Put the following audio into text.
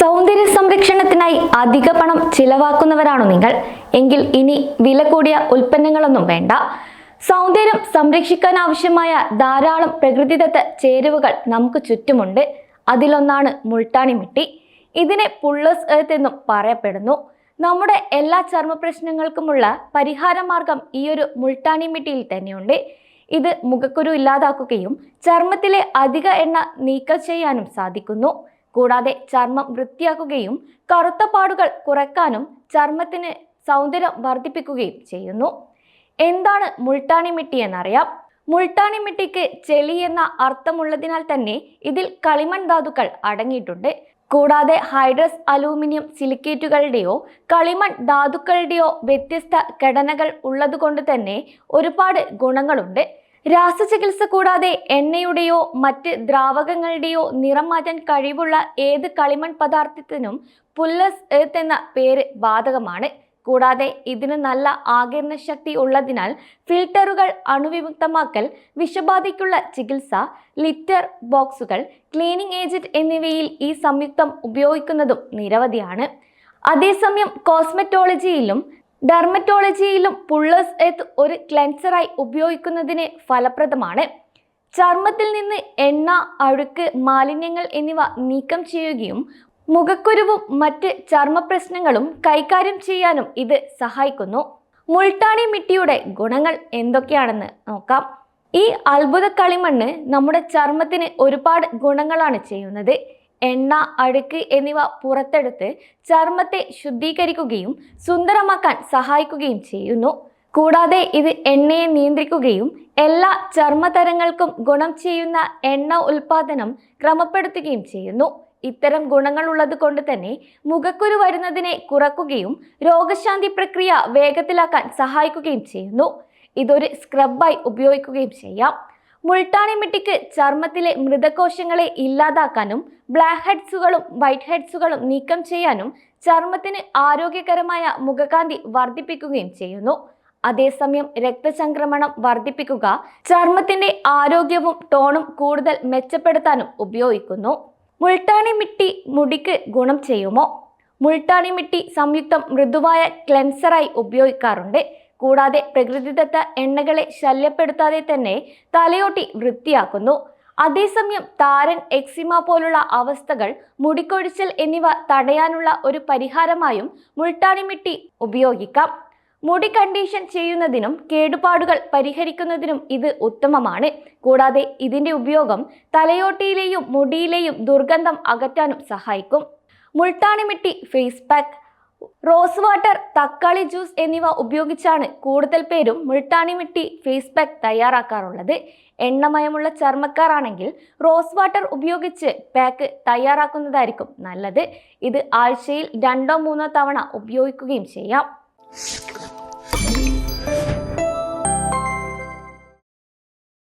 സൗന്ദര്യ സംരക്ഷണത്തിനായി അധിക പണം ചിലവാക്കുന്നവരാണോ നിങ്ങൾ? എങ്കിൽ ഇനി വില കൂടിയ ഉൽപ്പന്നങ്ങളൊന്നും വേണ്ട. സൗന്ദര്യം സംരക്ഷിക്കാൻ ആവശ്യമായ ധാരാളം പ്രകൃതിദത്ത ചേരുവകൾ നമുക്ക് ചുറ്റുമുണ്ട്. അതിലൊന്നാണ് മുൾട്ടാണി മിട്ടി. ഇതിനെ പുള്ളേഴ്സ് എർത്ത് എന്നും പറയപ്പെടുന്നു. നമ്മുടെ എല്ലാ ചർമ്മ പ്രശ്നങ്ങൾക്കുമുള്ള പരിഹാര മാർഗം ഈ ഒരു മുൾട്ടാണി മിട്ടിയിൽ തന്നെയുണ്ട്. ഇത് മുഖക്കുരു ഇല്ലാതാക്കുകയും ചർമ്മത്തിലെ അധിക എണ്ണ നീക്കം ചെയ്യാനും സാധിക്കുന്നു. കൂടാതെ ചർമ്മം വൃത്തിയാക്കുകയും കറുത്ത പാടുകൾ കുറയ്ക്കാനും ചർമ്മത്തിന് സൗന്ദര്യം വർദ്ധിപ്പിക്കുകയും ചെയ്യുന്നു. എന്താണ് മുൾട്ടാണി മിട്ടി എന്നറിയാം. മുൾട്ടാണി മിട്ടിക്ക് ചെളി എന്ന അർത്ഥമുള്ളതിനാൽ തന്നെ ഇതിൽ കളിമൺ ധാതുക്കൾ അടങ്ങിയിട്ടുണ്ട്. കൂടാതെ ഹൈഡ്രസ് അലൂമിനിയം സിലിക്കേറ്റുകളുടെയോ കളിമൺ ധാതുക്കളുടെയോ വ്യത്യസ്ത ഘടനകൾ ഉള്ളതുകൊണ്ട് തന്നെ ഒരുപാട് ഗുണങ്ങളുണ്ട്. രാസചികിത്സ കൂടാതെ എണ്ണയുടെയോ മറ്റ് ദ്രാവകങ്ങളുടെയോ നിറം മാറ്റാൻ കഴിവുള്ള ഏത് കളിമൺ പദാർത്ഥത്തിനും പുല്ലസ് എർത്ത് എന്ന പേര് ബാധകമാണ്. കൂടാതെ ഇതിന് നല്ല ആകിരണ ശക്തി ഉള്ളതിനാൽ ഫിൽട്ടറുകൾ അണുവിമുക്തമാക്കൽ വിഷബാധയ്ക്കുള്ള ചികിത്സ ലിറ്റർ ബോക്സുകൾ ക്ലീനിംഗ് ഏജന്റ് എന്നിവയിൽ ഈ സംയുക്തം ഉപയോഗിക്കുന്നതും നിരവധിയാണ്. അതേസമയം കോസ്മെറ്റോളജിയിലും ഡെർമറ്റോളജിയിലും പുള്ളേഴ്സ് എത്ത് ഒരു ക്ലെൻസറായി ഉപയോഗിക്കുന്നതിന് ഫലപ്രദമാണ്. ചർമ്മത്തിൽ നിന്ന് എണ്ണ അഴുക്ക് മാലിന്യങ്ങൾ എന്നിവ നീക്കം ചെയ്യുകയും മുഖക്കുരുവും മറ്റ് ചർമ്മ പ്രശ്നങ്ങളും കൈകാര്യം ചെയ്യാനും ഇത് സഹായിക്കുന്നു. മുൾട്ടാണി മിട്ടിയുടെ ഗുണങ്ങൾ എന്തൊക്കെയാണെന്ന് നോക്കാം. ഈ അത്ഭുത കളിമണ്ണ് നമ്മുടെ ചർമ്മത്തിന് ഒരുപാട് ഗുണങ്ങളാണ് ചെയ്യുന്നത്. എണ്ണ അഴുക്ക് എന്നിവ പുറത്തെടുത്ത് ചർമ്മത്തെ ശുദ്ധീകരിക്കുകയും സുന്ദരമാക്കാൻ സഹായിക്കുകയും ചെയ്യുന്നു. കൂടാതെ ഇത് എണ്ണയെ നിയന്ത്രിക്കുകയും എല്ലാ ചർമ്മതരങ്ങൾക്കും ഗുണം ചെയ്യുന്ന എണ്ണ ഉൽപാദനം ക്രമപ്പെടുത്തുകയും ചെയ്യുന്നു. ഇത്തരം ഗുണങ്ങൾ ഉള്ളത് കൊണ്ട് തന്നെ മുഖക്കുരു വരുന്നതിനെ കുറക്കുകയും രോഗശാന്തി പ്രക്രിയ വേഗത്തിലാക്കാൻ സഹായിക്കുകയും ചെയ്യുന്നു. ഇതൊരു സ്ക്രബായി ഉപയോഗിക്കുകയും ചെയ്യാം. മുൾട്ടാണി മിട്ടിക്ക് ചർമ്മത്തിലെ മൃതകോശങ്ങളെ ഇല്ലാതാക്കാനും ബ്ലാക്ക് ഹെഡ്സുകളും വൈറ്റ് ഹെഡ്സുകളും നീക്കം ചെയ്യാനും ചർമ്മത്തിന് ആരോഗ്യകരമായ മുഖകാന്തി വർദ്ധിപ്പിക്കുകയും ചെയ്യുന്നു. അതേസമയം രക്തചംക്രമണം വർദ്ധിപ്പിക്കുക ചർമ്മത്തിന്റെ ആരോഗ്യവും ടോണും കൂടുതൽ മെച്ചപ്പെടുത്താനും ഉപയോഗിക്കുന്നു. മുൾട്ടാണി മിട്ടി മുടിക്ക് ഗുണം ചെയ്യുമോ? മുൾട്ടാണി മിട്ടി സംയുക്തം മൃദുവായ ക്ലെൻസറായി ഉപയോഗിക്കാറുണ്ട്. കൂടാതെ പ്രകൃതിദത്ത എണ്ണകളെ ശല്യപ്പെടുത്താതെ തന്നെ തലയോട്ടി വൃത്തിയാക്കുന്നു. അതേസമയം താരൻ എക്സിമ പോലുള്ള അവസ്ഥകൾ മുടിക്കൊഴിച്ചൽ എന്നിവ തടയാനുള്ള ഒരു പരിഹാരമായും മുൾട്ടാണിമിട്ടി ഉപയോഗിക്കാം. മുടി കണ്ടീഷൻ ചെയ്യുന്നതിനും കേടുപാടുകൾ പരിഹരിക്കുന്നതിനും ഇത് ഉത്തമമാണ്. കൂടാതെ ഇതിന്റെ ഉപയോഗം തലയോട്ടിയിലെയും മുടിയിലെയും ദുർഗന്ധം അകറ്റാനും സഹായിക്കും. Multani mitti face pack rose water തക്കാളി ജ്യൂസ് എന്നിവ ഉപയോഗിച്ചാണ് കൂടുതൽ പേരും മുൾട്ടാണി മിട്ടി ഫേസ് പാക്ക് തയ്യാറാക്കാറുള്ളത്. എണ്ണമയമുള്ള ചർമ്മക്കാരാണെങ്കിൽ റോസ് വാട്ടർ ഉപയോഗിച്ച് പാക്ക് തയ്യാറാക്കുന്നതായിരിക്കും നല്ലത്. ഇത് ആഴ്ചയിൽ രണ്ടോ മൂന്നോ തവണ ഉപയോഗിക്കുകയും ചെയ്യാം.